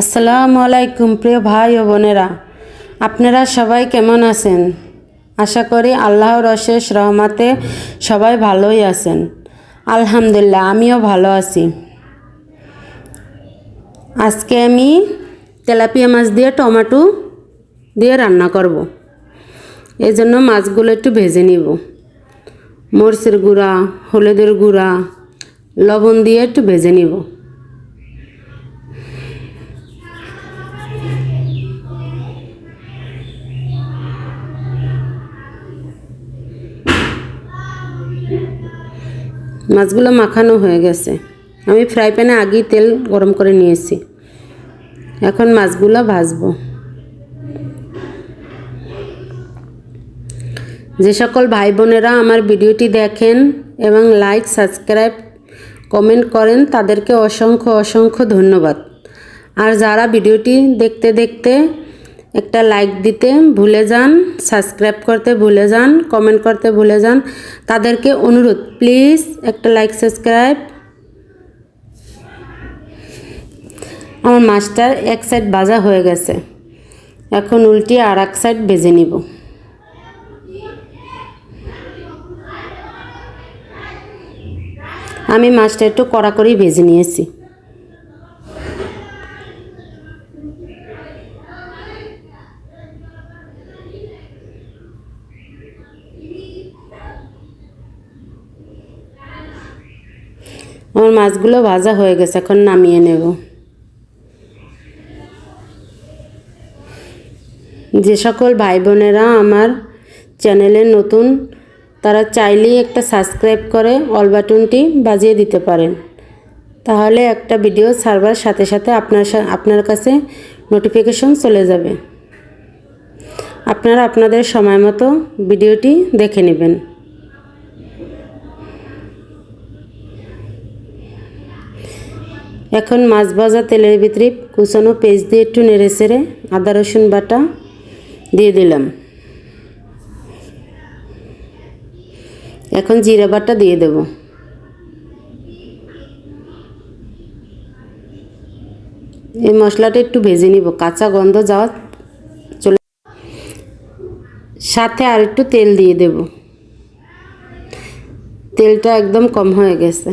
আসসালামু আলাইকুম, প্রিয় ভাই ও বোনেরা। আপনারা সবাই কেমন আছেন? আশা করি আল্লাহর অশেষ রহমাতে সবাই ভালোই আছেন। আলহামদুলিল্লাহ, আমিও ভালো আছি। আজকে আমি তেলাপিয়া মাছ দিয়ে টমেটো দিয়ে রান্না করব। এই জন্য মাছগুলো একটু ভেজে নিব। মরিচের গুঁড়া, হলুদের গুঁড়া, লবণ দিয়ে একটু ভেজে নিব। মাছগুলো মাখানো হয়ে গেছে। আমি ফ্রাই প্যানে আগেই তেল গরম করে নিয়েছি। এখন মাছগুলো ভাজবো। যে সকল ভাই বোনেরা আমার ভিডিওটি দেখেন এবং লাইক, সাবস্ক্রাইব, কমেন্ট করেন, তাদেরকে অসংখ্য অসংখ্য ধন্যবাদ। আর যারা ভিডিওটি দেখতে দেখতে একটা লাইক দিতে ভুলে যান সাবস্ক্রাইব করতে ভুলে যান কমেন্ট করতে ভুলে যান। তাদেরকে অনুরোধ প্লিজ একটা লাইক সাবস্ক্রাইব আমার মাছটার এক সাইড ভাজা হয়ে গেছে। এখন উল্টি আর এক সাইড ভেজে নিব। আমি মাছটা একটু কড়া করেই ভেজে নিয়েছি। আমার মাছগুলো ভাজা হয়ে গেছে, এখন নামিয়ে নেব। যে সকল ভাই বোনেরা আমার চ্যানেলে নতুন, তারা চাইলেই একটা সাবস্ক্রাইব করে অল বাটনটি বাজিয়ে দিতে পারেন। তাহলে একটা ভিডিও ছাড়বার সাথে সাথে আপনার আপনার কাছে নোটিফিকেশন চলে যাবে। আপনারা আপনাদের সময় মতো ভিডিওটি দেখে নেবেন। এখন মাছ ভাজা তেলের ভিতরে কুচানো পেস্ট দিয়ে একটু নেড়ে চেড়ে আদা, রসুন বাটা দিয়ে দিলাম। এখন জিরা বাটা দিয়ে দেব। এই মশলাটা একটু ভেজে নিব, কাঁচা গন্ধ যাওয়া চলে সাথে আর একটু তেল দিয়ে দেব। তেলটা একদম কম হয়ে গেছে।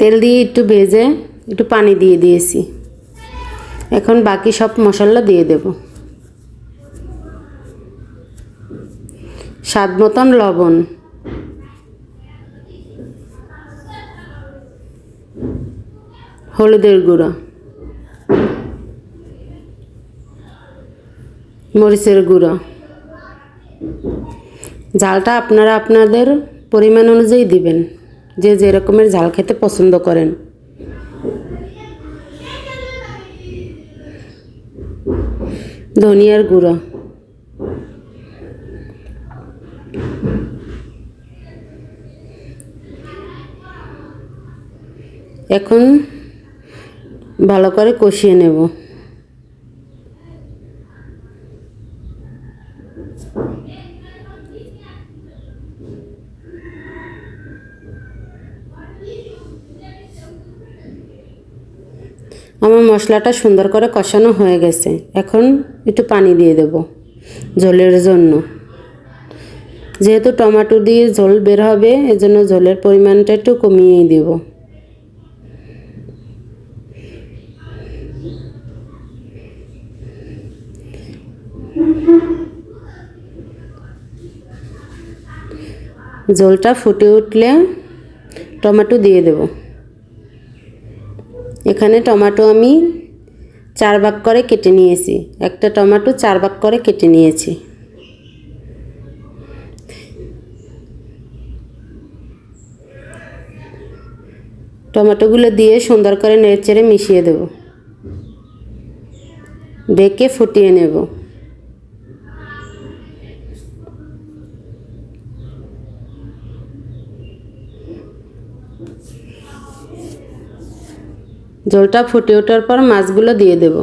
তেল দিয়ে একটু ভেজে একটু পানি দিয়ে দিয়েছি। এখন বাকি সব মশলা দিয়ে দেব। স্বাদ মতন লবণ। হলুদের গুঁড়ো। মরিচের গুঁড়ো। ঝালটা আপনারা আপনাদের পরিমাণ অনুযায়ী দিবেন। যে যে রকমের ঝাল খেতে পছন্দ করেন। ধনিয়ার গুঁড়ো। এখন ভালো করে কষিয়ে নেব। আমার মশলাটা সুন্দর করে কষানো হয়ে গেছে। এখন একটু পানি দিয়ে দেব ঝোলের জন্য। যেহেতু টমেটো দিয়ে ঝোল বের হবে, এজন্য ঝোলের পরিমাণটা একটু কমিয়েই দেব। ঝোলটা ফুটে উঠলে টমেটো দিয়ে দেবো। এখানে টমেটো আমি চার ভাগ করে কেটে নিয়েছি। একটা টমেটো চার ভাগ করে কেটে নিয়েছি। টমেটোগুলো দিয়ে সুন্দর করে নেড়েচেড়ে মিশিয়ে দেব। ডেকে ফুটিয়ে নেব। জলটা ফুটে ওঠার পর মাছগুলো দিয়ে দেব।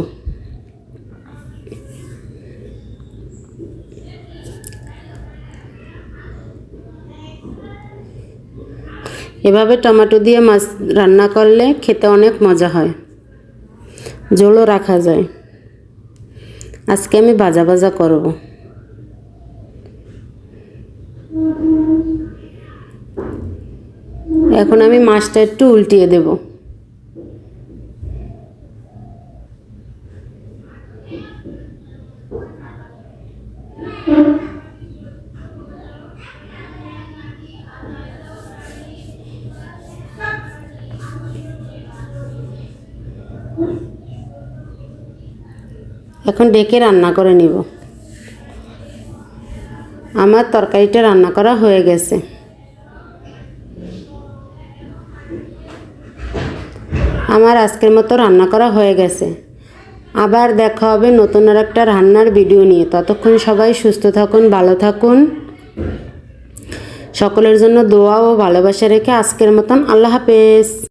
এভাবে টমেটো দিয়ে মাছ রান্না করলে খেতে অনেক মজা হয়। জলও রাখা যায়। আজকে আমি ভাজা ভাজা করব। এখন আমি মাছটা একটু উল্টিয়ে দেব। এখন ডেকে রান্না করে নিব। আমার তরকারিটা রান্না করা হয়ে গেছে। আমার আজকের মতো রান্না করা হয়ে গেছে। আবার দেখা হবে নতুন আর একটা রান্নার ভিডিও নিয়ে। ততক্ষণ সবাই সুস্থ থাকুন, ভালো থাকুন। সকলের জন্য দোয়া ও ভালোবাসা রেখে আজকের মতন আল্লাহ হাফেজ।